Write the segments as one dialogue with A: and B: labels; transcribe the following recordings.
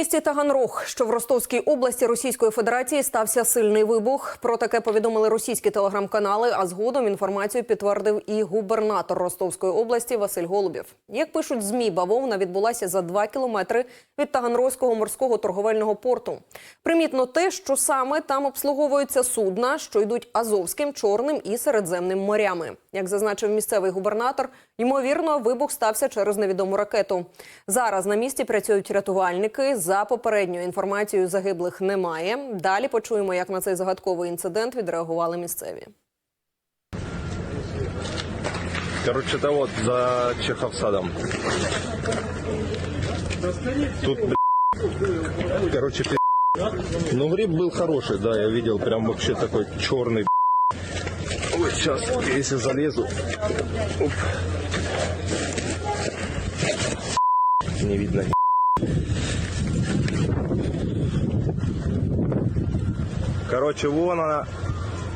A: місті Таганрог, що в Ростовській області Російської Федерації, стався сильний вибух. Про таке повідомили російські телеграм-канали. А згодом інформацію підтвердив і губернатор Ростовської області Василь Голубів. Як пишуть змі, бавовна відбулася за два кілометри від Таганрозького морського торговельного порту. Примітно те, що саме там обслуговуються судна, що йдуть Азовським, Чорним і Середземним морями. Як зазначив місцевий губернатор, ймовірно, вибух стався через невідому ракету. Зараз на місці працюють рятувальники. За попередньою інформацією загиблих немає. Далі почуємо, як на цей загадковий інцидент відреагували місцеві.
B: Короче, это вот за Чеховсадом. Тут, бля, короче, пи***. Ну, гриб был хороший, да, я видел, прям вообще такой черный. Сейчас, если залезу. Оп. Не видно. Короче, вон она,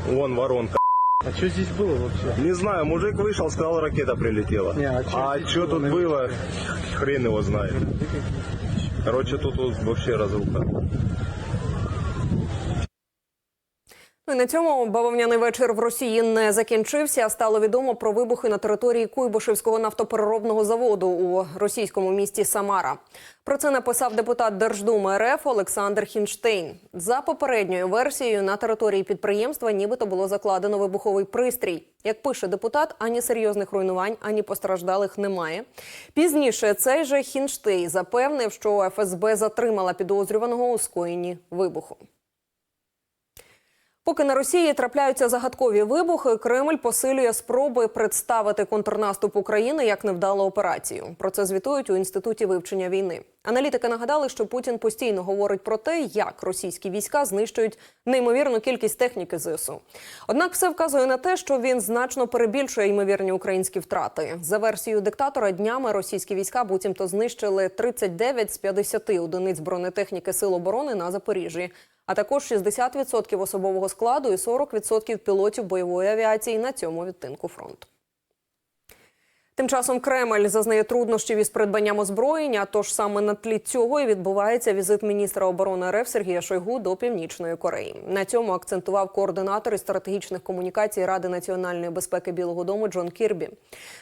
B: вон воронка.
C: А что здесь было вообще?
B: Не знаю, мужик вышел, сказал, ракета прилетела.
C: Не, а чё
B: а что тут было, хрен его знает. Короче, тут вообще разруха.
A: Ну і на цьому бавовняний вечір в Росії не закінчився. Стало відомо про вибухи на території Куйбишевського нафтопереробного заводу у російському місті Самара. Про це написав депутат Держдуми РФ Олександр Хінштейн. За попередньою версією на території підприємства нібито було закладено вибуховий пристрій. Як пише депутат, ані серйозних руйнувань, ані постраждалих немає. Пізніше цей же Хінштейн запевнив, що ФСБ затримала підозрюваного у скоєнні вибуху. Поки на Росії трапляються загадкові вибухи, Кремль посилює спроби представити контрнаступ України як невдалу операцію. Про це звітують у інституті вивчення війни. Аналітики нагадали, що Путін постійно говорить про те, як російські війська знищують неймовірну кількість техніки ЗСУ. Однак все вказує на те, що він значно перебільшує ймовірні українські втрати. За версією диктатора, днями російські війська буцімто знищили 39 з 50 одиниць бронетехніки Сил оборони на Запоріжжі а також 60% особового складу і 40% пілотів бойової авіації на цьому відтинку фронту. Тим часом Кремль зазнає труднощів із придбанням озброєння. Тож саме на тлі цього і відбувається візит міністра оборони РФ Сергія Шойгу до Північної Кореї. На цьому акцентував координатор із стратегічних комунікацій Ради національної безпеки Білого Дому Джон Кірбі.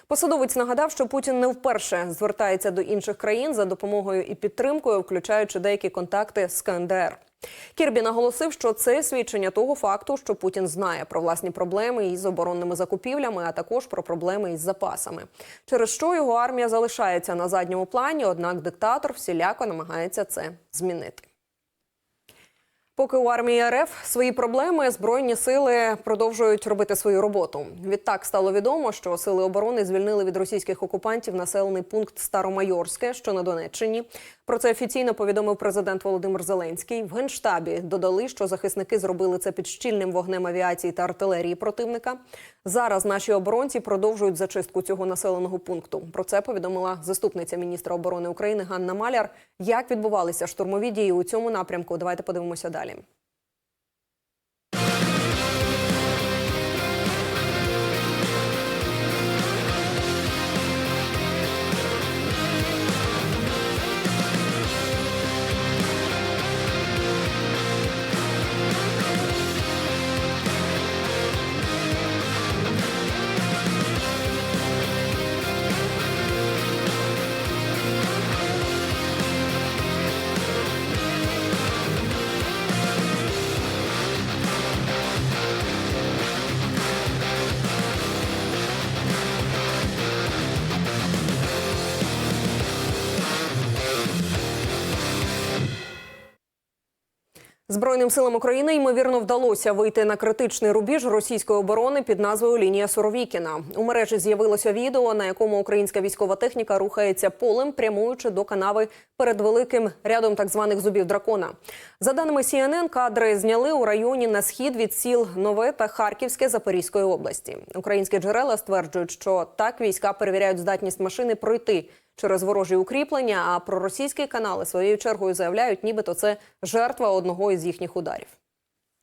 A: Посадовець нагадав, що Путін не вперше звертається до інших країн за допомогою і підтримкою, включаючи деякі контакти з КНДР. Кірбі наголосив, що це свідчення того факту, що Путін знає про власні проблеми із оборонними закупівлями, а також про проблеми із запасами, через що його армія залишається на задньому плані. Однак диктатор всіляко намагається це змінити. Поки у армії РФ свої проблеми збройні сили продовжують робити свою роботу. Відтак стало відомо, що сили оборони звільнили від російських окупантів населений пункт Старомайорське, що на Донеччині. Про це офіційно повідомив президент Володимир Зеленський. В генштабі додали, що захисники зробили це під щільним вогнем авіації та артилерії противника. Зараз наші оборонці продовжують зачистку цього населеного пункту. Про це повідомила заступниця міністра оборони України Ганна Маляр. Як відбувалися штурмові дії у цьому напрямку? Давайте подивимося далі. Збройним силам України ймовірно вдалося вийти на критичний рубіж російської оборони під назвою Лінія Суровікіна. У мережі з'явилося відео, на якому українська військова техніка рухається полем, прямуючи до канави перед великим рядом так званих зубів дракона. За даними CNN, кадри зняли у районі на схід від сіл Нове та Харківське Запорізької області. Українські джерела стверджують, що так війська перевіряють здатність машини пройти через ворожі укріплення. А проросійські канали своєю чергою заявляють, нібито це жертва одного із їхніх ударів.